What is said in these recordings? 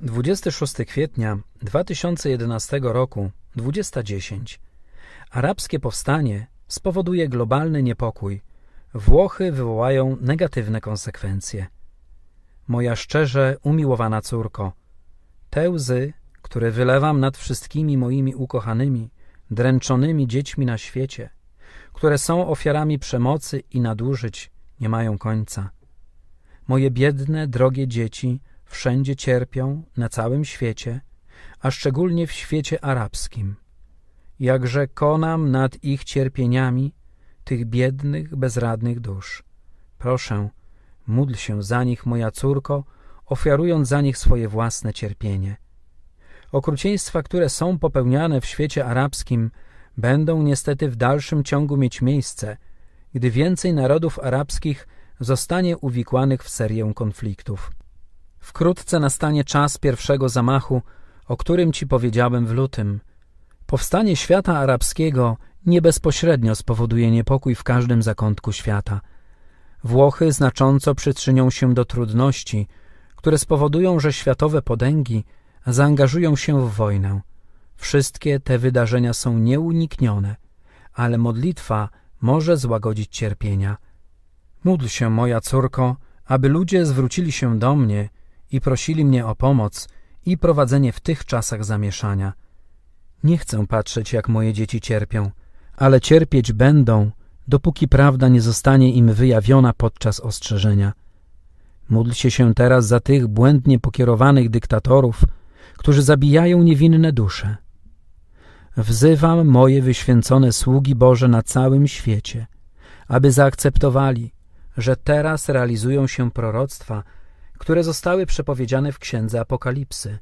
26 kwietnia 2011 roku, 20.10. Arabskie powstanie spowoduje globalny niepokój. Włochy wywołają negatywne konsekwencje. Moja szczerze umiłowana córko, te łzy, które wylewam nad wszystkimi moimi ukochanymi, dręczonymi dziećmi na świecie, które są ofiarami przemocy i nadużyć, nie mają końca. Moje biedne, drogie dzieci wszędzie cierpią, na całym świecie, a szczególnie w świecie arabskim. Jakże konam nad ich cierpieniami, tych biednych, bezradnych dusz. Proszę, módl się za nich, moja córko, ofiarując za nich swoje własne cierpienie. Okrucieństwa, które są popełniane w świecie arabskim, będą niestety w dalszym ciągu mieć miejsce, gdy więcej narodów arabskich zostanie uwikłanych w serię konfliktów. Wkrótce nastanie czas pierwszego zamachu, o którym ci powiedziałem w lutym. Powstanie świata arabskiego nie bezpośrednio spowoduje niepokój w każdym zakątku świata. Włochy znacząco przyczynią się do trudności, które spowodują, że światowe potęgi zaangażują się w wojnę. Wszystkie te wydarzenia są nieuniknione, ale modlitwa może złagodzić cierpienia. Módl się, moja córko, aby ludzie zwrócili się do mnie i prosili mnie o pomoc i prowadzenie w tych czasach zamieszania. Nie chcę patrzeć, jak moje dzieci cierpią, ale cierpieć będą, dopóki prawda nie zostanie im wyjawiona podczas ostrzeżenia. Módlcie się teraz za tych błędnie pokierowanych dyktatorów, którzy zabijają niewinne dusze. Wzywam moje wyświęcone sługi Boże na całym świecie, aby zaakceptowali, że teraz realizują się proroctwa, które zostały przepowiedziane w Księdze Apokalipsy.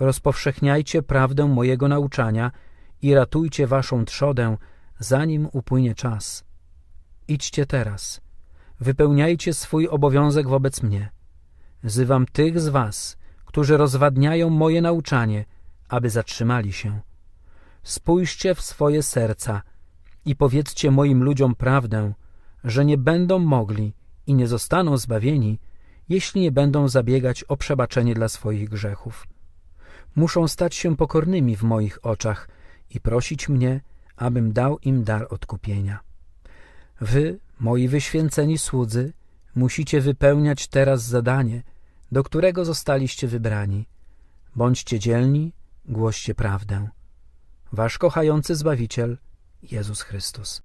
Rozpowszechniajcie prawdę mojego nauczania i ratujcie waszą trzodę, zanim upłynie czas. Idźcie teraz, wypełniajcie swój obowiązek wobec mnie. Wzywam tych z was, którzy rozwadniają moje nauczanie, aby zatrzymali się. Spójrzcie w swoje serca i powiedzcie moim ludziom prawdę, że nie będą mogli i nie zostaną zbawieni, jeśli nie będą zabiegać o przebaczenie dla swoich grzechów. Muszą stać się pokornymi w moich oczach i prosić mnie, abym dał im dar odkupienia. Wy, moi wyświęceni słudzy, musicie wypełniać teraz zadanie, do którego zostaliście wybrani. Bądźcie dzielni, głoście prawdę. Wasz kochający Zbawiciel, Jezus Chrystus.